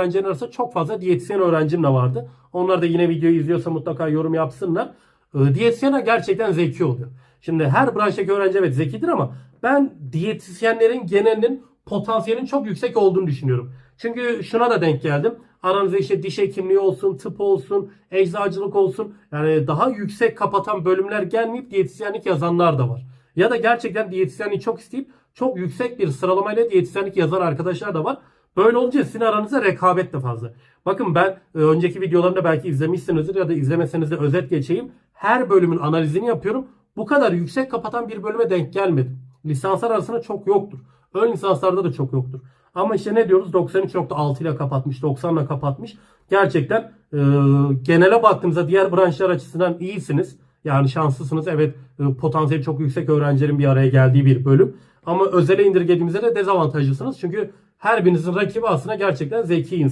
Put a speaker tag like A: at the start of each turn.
A: öğrencilerin arasında çok fazla diyetisyen öğrencim de vardı. Onlar da yine videoyu izliyorsa mutlaka yorum yapsınlar. Ee, Diyetisyenler gerçekten zeki oluyor. Şimdi her branştaki öğrenci evet zekidir ama ben diyetisyenlerin genelinin potansiyelin çok yüksek olduğunu düşünüyorum. Çünkü şuna da denk geldim. Aranızda işte diş hekimliği olsun, tıp olsun, eczacılık olsun. Yani daha yüksek kapatan bölümler gelmeyip diyetisyenlik yazanlar da var. Ya da gerçekten diyetisyenliği çok isteyip çok yüksek bir sıralamayla diyetisyenlik yazan arkadaşlar da var. Böyle olunca sizin aranızda rekabet de fazla. Bakın ben e, önceki videolarımda belki izlemişsinizdir ya da izlemeseniz de özet geçeyim. Her bölümün analizini yapıyorum. Bu kadar yüksek kapatan bir bölüme denk gelmedim. Lisanslar arasında çok yoktur. Ön lisanslarda da çok yoktur. Ama işte ne diyoruz 93.6 ile kapatmış, 90 ile kapatmış. Gerçekten e, genele baktığımızda diğer branşlar açısından iyisiniz. Yani şanslısınız. Evet e, potansiyeli çok yüksek öğrencilerin bir araya geldiği bir bölüm. Ama özele indirgediğimizde de dezavantajlısınız. Çünkü her birinizin rakibi aslında gerçekten zeki insan.